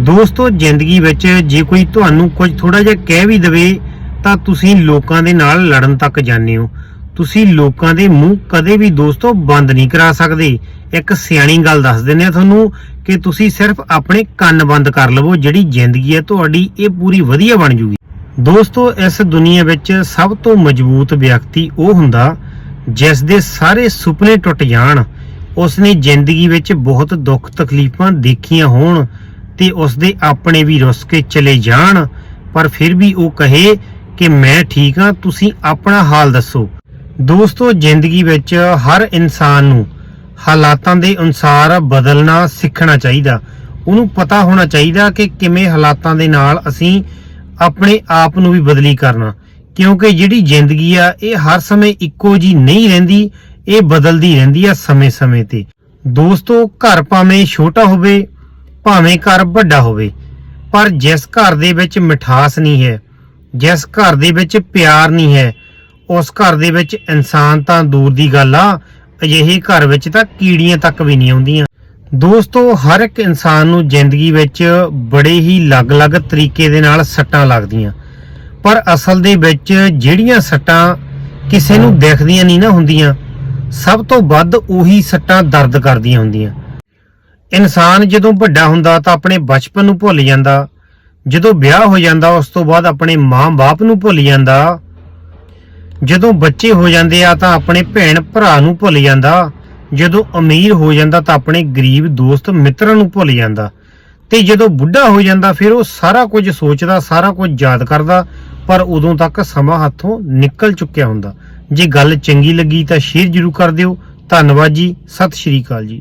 ਦੋਸਤੋ, ਜ਼ਿੰਦਗੀ ਵਿੱਚ ਜੇ ਕੋਈ ਤੁਹਾਨੂੰ ਕੁਝ ਥੋੜਾ ਜਿਹਾ ਕਹਿ ਵੀ ਦਵੇ, ਤਾਂ ਤੁਸੀਂ ਲੋਕਾਂ ਦੇ ਨਾਲ ਲੜਨ ਤੱਕ ਜਾਂਦੇ ਹੋ। ਤੁਸੀਂ ਲੋਕਾਂ ਦੇ ਮੂੰਹ ਕਦੇ ਵੀ ਦੋਸਤੋ ਬੰਦ ਨਹੀਂ ਕਰਾ ਸਕਦੇ। ਇੱਕ ਸਿਆਣੀ ਗੱਲ ਦੱਸ ਦਿੰਦੇ ਆ ਤੁਹਾਨੂੰ ਕਿ ਤੁਸੀਂ ਸਿਰਫ ਆਪਣੇ ਕੰਨ ਬੰਦ ਕਰ ਲਵੋ, ਜਿਹੜੀ ਜ਼ਿੰਦਗੀ ਹੈ ਤੁਹਾਡੀ, ਇਹ ਪੂਰੀ ਵਧੀਆ ਬਣ ਜੂਗੀ। ਦੋਸਤੋ, ਇਸ ਦੁਨੀਆ ਵਿੱਚ ਸਭ ਤੋਂ ਮਜ਼ਬੂਤ ਵਿਅਕਤੀ ਉਹ ਹੁੰਦਾ ਜਿਸ ਦੇ ਸਾਰੇ ਸੁਪਨੇ ਟੁੱਟ ਜਾਣ। ਉਸਨੇ ਜ਼ਿੰਦਗੀ ਵਿੱਚ ਬਹੁਤ ਦੁੱਖ ਤਕਲੀਫਾਂ ਦੇਖੀਆਂ ਹੋਣ। ਤੇ ਉਸਦੇ ਆਪਣੇ ਵੀ ਰੁੱਸ ਕੇ ਚਲੇ ਜਾਣ। ਪਰ ਫਿਰ ਵੀ ਉਹ ਕਹੇ ਕਿ ਮੈਂ ਠੀਕ ਹਾਂ, ਤੁਸੀਂ ਆਪਣਾ ਹਾਲ ਦੱਸੋ। ਦੋਸਤੋ, ਜ਼ਿੰਦਗੀ ਵਿੱਚ ਹਰ ਇਨਸਾਨ ਨੂੰ ਹਾਲਾਤਾਂ ਦੇ ਅਨੁਸਾਰ ਬਦਲਣਾ ਸਿੱਖਣਾ ਚਾਹੀਦਾ। ਉਹਨੂੰ ਪਤਾ ਹੋਣਾ ਚਾਹੀਦਾ ਕਿ ਕਿਵੇਂ ਹਾਲਾਤਾਂ ਦੇ ਨਾਲ ਅਸੀਂ ਆਪਣੇ ਆਪ ਨੂੰ ਵੀ ਬਦਲੀ ਕਰਨਾ। ਕਿਉਂਕਿ ਜਿਹੜੀ ਜ਼ਿੰਦਗੀ ਆ, ਇਹ ਹਰ ਸਮੇਂ ਇੱਕੋ ਜੀ ਨਹੀਂ ਰਹਿੰਦੀ, ਇਹ ਬਦਲਦੀ ਰਹਿੰਦੀ ਆ ਸਮੇਂ-ਸਮੇਂ ਤੇ। ਦੋਸਤੋ, ਘਰ ਭਾਵੇਂ ਛੋਟਾ ਹੋਵੇ ਭਾਵੇਂ ਘਰ ਵੱਡਾ ਹੋਵੇ, ਪਰ ਜਿਸ ਘਰ ਦੇ ਵਿੱਚ ਮਿਠਾਸ ਨਹੀਂ ਹੈ, ਜਿਸ ਘਰ ਦੇ ਵਿੱਚ ਪਿਆਰ ਨਹੀਂ ਹੈ, ਉਸ ਘਰ ਦੇ ਵਿੱਚ ਇਨਸਾਨ ਤਾਂ ਦੂਰ ਦੀ ਗੱਲ ਆ, ਅਜਿਹੇ ਘਰ ਵਿੱਚ ਤਾਂ ਕੀੜੀਆਂ ਤੱਕ ਵੀ ਨਹੀਂ ਆਉਂਦੀਆਂ। ਦੋਸਤੋ, ਹਰ ਇੱਕ ਇਨਸਾਨ ਨੂੰ ਜ਼ਿੰਦਗੀ ਵਿੱਚ ਬੜੇ ਹੀ ਅਲੱਗ-ਅਲੱਗ ਤਰੀਕੇ ਦੇ ਨਾਲ ਸੱਟਾਂ ਲੱਗਦੀਆਂ। ਪਰ ਅਸਲ ਦੇ ਵਿੱਚ ਜਿਹੜੀਆਂ ਸੱਟਾਂ ਕਿਸੇ ਨੂੰ ਦਿਖਦੀਆਂ ਨਹੀਂ ਨਾ ਹੁੰਦੀਆਂ, ਸਭ ਤੋਂ ਵੱਧ ਉਹੀ ਸੱਟਾਂ ਦਰਦ ਕਰਦੀਆਂ ਹੁੰਦੀਆਂ। ਇਨਸਾਨ ਜਦੋਂ ਵੱਡਾ ਹੁੰਦਾ ਤਾਂ ਆਪਣੇ ਬਚਪਨ ਨੂੰ ਭੁੱਲ ਜਾਂਦਾ। ਜਦੋਂ ਵਿਆਹ ਹੋ ਜਾਂਦਾ, ਉਸ ਤੋਂ ਬਾਅਦ ਆਪਣੇ ਮਾਂ-ਬਾਪ ਨੂੰ ਭੁੱਲ ਜਾਂਦਾ। ਜਦੋਂ ਬੱਚੇ ਹੋ ਜਾਂਦੇ ਆ ਤਾਂ ਆਪਣੇ ਭੈਣ ਭਰਾ ਨੂੰ ਭੁੱਲ ਜਾਂਦਾ। ਜਦੋਂ ਅਮੀਰ ਹੋ ਜਾਂਦਾ ਤਾਂ ਆਪਣੇ ਗਰੀਬ ਦੋਸਤ ਮਿੱਤਰਾਂ ਨੂੰ ਭੁੱਲ ਜਾਂਦਾ। ਤੇ ਜਦੋਂ ਬੁੱਢਾ ਹੋ ਜਾਂਦਾ, ਫਿਰ ਉਹ ਸਾਰਾ ਕੁਝ ਸੋਚਦਾ, ਸਾਰਾ ਕੁਝ ਯਾਦ ਕਰਦਾ, ਪਰ ਉਦੋਂ ਤੱਕ ਸਮਾਂ ਹੱਥੋਂ ਨਿਕਲ ਚੁੱਕਿਆ ਹੁੰਦਾ। ਜੇ ਗੱਲ ਚੰਗੀ ਲੱਗੀ ਤਾਂ ਸ਼ੇਅਰ ਜ਼ਰੂਰ ਕਰ ਦਿਓ। ਧੰਨਵਾਦ ਜੀ। ਸਤਿ ਸ਼੍ਰੀ ਅਕਾਲ ਜੀ।